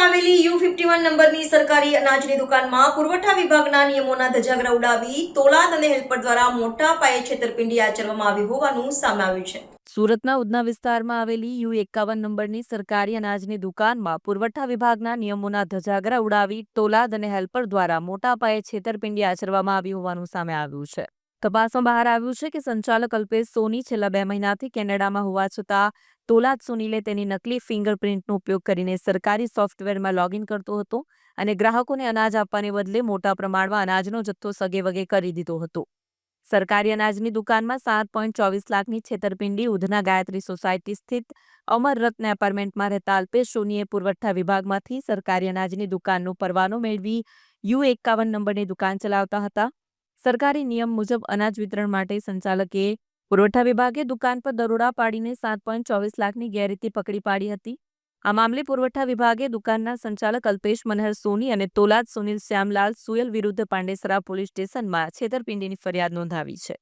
કપાસમાં આવેલી you fifty one નંબરની સરકારી અનાજની દુકાનમાં પુરવઠા વિભાગના નિયમોના ધજાગરા ઉડાવી તોલાદ અને હેલ્પર દ્વારા મોટા પાયે છેતરપિંડી આચરવામાં આવી હોવાનું સામે આવ્યું છે. સુરતના ઉધના વિસ્તારમાં આવેલી યુ એકાવન નંબરની સરકારી અનાજની દુકાનમાં પુરવઠા વિભાગના નિયમોના ધજાગરા ઉડાવી તોલાદ અને હેલ્પર દ્વારા મોટા પાયે છેતરપિંડી આચરવામાં આવી હોવાનું સામે આવ્યું છે. તપાસમાં બહાર આવ્યું છે કે સંચાલક અલ્પેશ સોની છેલ્લા બે મહિનાથી કેનેડામાં હોવા છતાં તોલાદ સુનીલે તેની નકલી ફિંગરપ્રિન્ટનો ઉપયોગ કરીને સરકારી સોફ્ટવેરમાં લોગિન કરતો હતો અને ગ્રાહકોને અનાજ આપવાને બદલે મોટા પ્રમાણમાં અનાજનો જથ્થો સગેવગે કરી દીધો હતો. સરકારી અનાજની દુકાનમાં સાત પોઈન્ટ ચોવીસ લાખની છેતરપિંડી, ઉધના ગાયત્રી સોસાયટી સ્થિત અમર રત્ન એપાર્ટમેન્ટમાં રહેતા અલ્પેશ સોનીએ પુરવઠા વિભાગમાંથી સરકારી અનાજની દુકાનનો પરવાનો મેળવી યુ એકાવન નંબરની દુકાન ચલાવતા હતા. સરકારી નિયમ મુજબ અનાજ વિતરણ માટે સંચાલકે પુરવઠા વિભાગે દુકાન પર દરોડા પાડીને સાત પોઈન્ટ ચોવીસ લાખની ગેરરીતિ પકડી પાડી હતી. આ મામલે પુરવઠા વિભાગે દુકાનના સંચાલક અલ્પેશ મનહર સોની અને તોલાદ સુનિલ શ્યામલાલ સુયલ વિરુદ્ધ પાંડેસરા પોલીસ સ્ટેશનમાં છેતરપિંડીની ફરિયાદ નોંધાવી છે.